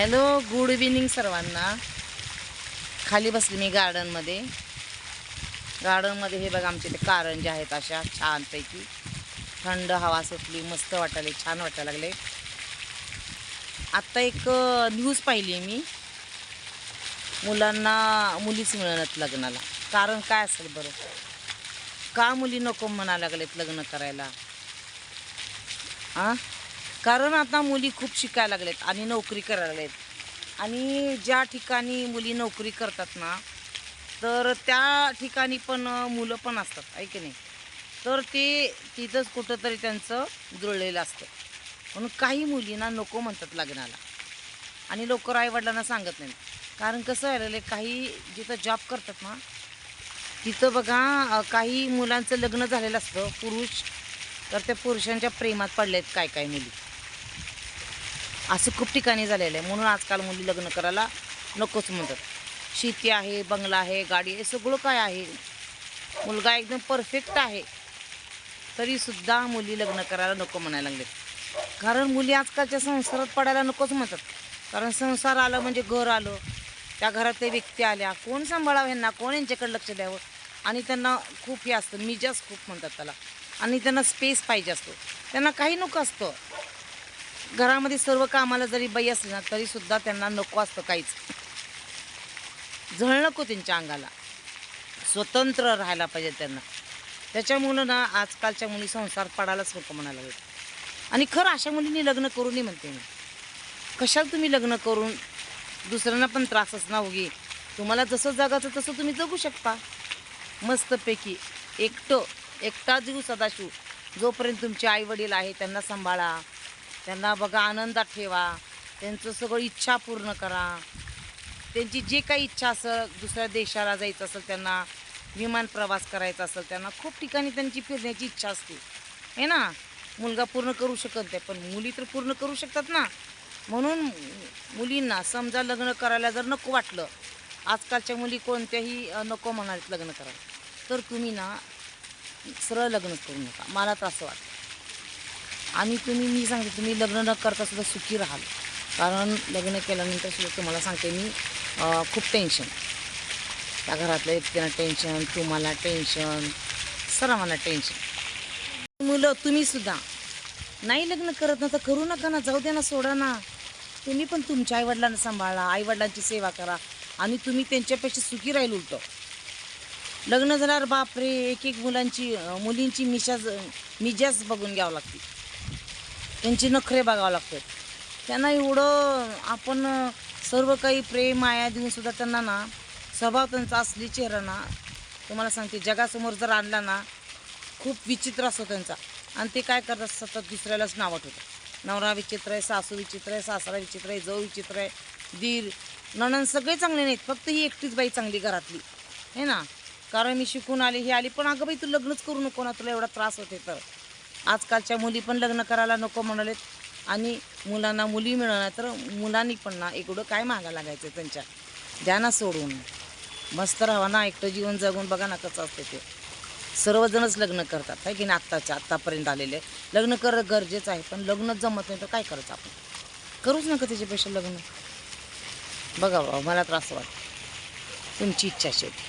Hello good evening सर्वांना. खाली बसली मी गार्डनमध्ये गार्डनमध्ये हे बघा आमचे ते कारंजे आहेत अशा छानपैकी. थंड हवा सुटली मस्त वाटायला छान वाटायला लागले. आत्ता एक न्यूज पाहिली मी. मुलांना मुलीच मिळणार लग्नाला. कारण काय असेल बरं? का मुली नको म्हणायला लागलेत लग्न करायला? हां कारण आता मुली खूप शिकायला लागल्यात आणि नोकरी करायला लागल्यात आणि ज्या ठिकाणी मुली नोकरी करतात ना तर त्या ठिकाणी पण मुलं पण असतात आहे की नाही? तर ते तिथंच कुठंतरी त्यांचं जुळलेलं असतं. म्हणून काही मुलींना नको म्हणतात लग्नाला. आणि लवकर आईवडिलांना सांगत नाही कारण कसं आहे काही जिथं जॉब करतात ना तिथं बघा काही मुलांचं लग्न झालेलं असतं पुरुष तर त्या पुरुषांच्या प्रेमात पडलेत काय काय मुली. असं खूप ठिकाणी झालेलं आहे. म्हणून आजकाल मुली लग्न करायला नकोच म्हणतात. शेती आहे बंगला आहे गाडी आहे सगळं काय आहे. मुलगा एकदम परफेक्ट आहे. तरीसुद्धा मुली लग्न करायला नको म्हणायला लागलेत कारण मुली आजकालच्या संसारात पडायला नकोच म्हणतात. कारण संसार आलं म्हणजे घर आलं. त्या घरात ते व्यक्ती आल्या. कोण सांभाळावं ह्यांना? कोण यांच्याकडे लक्ष द्यावं? आणि त्यांना खूप हे असतं. मिजाज खूप म्हणतात त्याला. आणि त्यांना स्पेस पाहिजे असतो. त्यांना काही नको असतं. घरामध्ये सर्व कामाला जरी बाई असली ना तरीसुद्धा त्यांना नको असतं काहीच. झळ नको त्यांच्या अंगाला. स्वतंत्र राहायला पाहिजे त्यांना. त्याच्यामुळं ना आजकालच्या मुली संसार पडायलाच नको म्हणायला लागेल. आणि खरं अशा मुलींनी लग्न करू नये म्हणते मी. कशाला तुम्ही लग्न करून दुसऱ्यांना पण त्रासच ना होगी तुम्हाला जसं जगायचं तसं तुम्ही जगू शकता. मस्तपैकी एकटं एकटा जीव सदाशिव. जोपर्यंत तुमचे आई वडील आहे त्यांना सांभाळा. त्यांना बघा आनंदात ठेवा. त्यांचं सगळं इच्छा पूर्ण करा. त्यांची जे काही इच्छा असेल दुसऱ्या देशाला जायचं असेल त्यांना विमान प्रवास करायचा असेल त्यांना खूप ठिकाणी त्यांची फिरण्याची इच्छा असते. आहे ना? मुलगा पूर्ण करू शकत नाही पण मुली तर पूर्ण करू शकतात ना? म्हणून मुलींना समजा लग्न करायला जर नको वाटलं आजकालच्या मुली कोणत्याही नको म्हणालेत लग्न करायला तर तुम्ही ना सरळ लग्न करू नका. मला तर असं वाटतं. आणि तुम्ही मी सांगते तुम्ही लग्न न करता सुद्धा सुखी राहाल. कारण लग्न केल्यानंतर सुद्धा तुम्हाला सांगते मी खूप टेन्शन त्या घरातल्या व्यक्तींना टेन्शन तुम्हाला टेन्शन सर्वांना टेन्शन मुलं तुम्ही सुद्धा. नाही लग्न करत ना तर करू नका ना जाऊ दे ना सोडा ना. तुम्ही पण तुमच्या आईवडिलांना सांभाळा आईवडिलांची सेवा करा आणि तुम्ही त्यांच्यापेक्षा सुखी राहील उलटं. लग्न झाल्यावर बापरे एक एक मुलांची मुलींची मिशाज मिजाज बघून घ्यावं लागते. त्यांची नखरे बघावं लागतात. त्यांना एवढं आपण सर्व काही प्रेम माया देऊन सुद्धा त्यांना ना स्वभाव त्यांचा असली चेहरा ना तुम्हाला सांगते जगासमोर जर आणला ना खूप विचित्र असतो त्यांचा. आणि ते काय करतात सतत दुसऱ्यालाच नावं ठेवतात. नवरा विचित्र आहे सासू विचित्र आहे सासरा विचित्र आहे जाऊ विचित्र आहे दीर नणन सगळे चांगले नाहीत फक्त ही एकटीच बाई चांगली घरातली. है ना? कारण मी शिकून आली ही आली पण अगं बाई तू लग्नच करू नको ना तुला एवढा त्रास होते तर. आजकालच्या मुली पण लग्न करायला नको म्हणालेत. आणि मुलांना मुली मिळणार तर मुलांनी पण ना एकडं काय मागा लागायचं त्यांच्या? द्या ना सोडून. मस्त राहा ना एकटं जीवन जगून बघा ना कसं असतं ते. सर्वजणच लग्न करतात आहे की नाही? आत्ताच्या आत्तापर्यंत आलेले. लग्न करणं गरजेचं आहे पण लग्नच जमत नाही तर काय करायचं आपण? करूच नका त्याच्यापेक्षा लग्न. बघा बाबा मला त्रास वाटतो. तुमची इच्छा शेवटी